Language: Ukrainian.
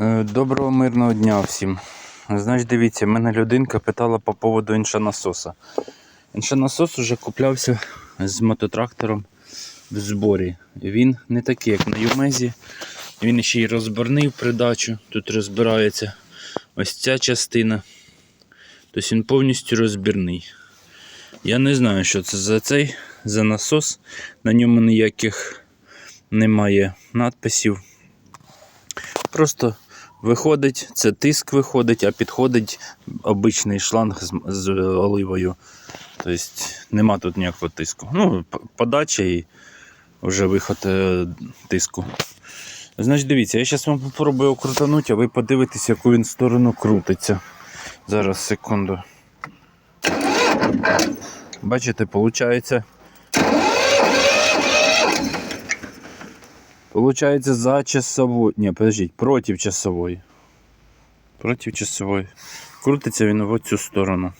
Е, Доброго мирного дня всім. Значить, дивіться, мене людинка питала по поводу іншонасоса. Іншонасос уже куплявся з мототрактором в зборі. Він не такий, як на Юмезі. Він ще й розборний в придачу. Тут розбирається ось ця частина. Тобто він повністю розбірний. Я не знаю, що це за цей за насос. На ньому ніяких немає надписів. Просто виходить, це тиск виходить, а підходить обичний шланг з, з оливою. Тобто нема тут ніякого тиску. Ну, подача і вже виход е, тиску. Значить, дивіться, я зараз вам попробую крутанути, а ви подивитесь, яку він сторону крутиться. Зараз, секунду. Бачите, виходить. Получается за часовой. Не, подождіть, проти часової. Проти часової. Крутиться він в цю сторону.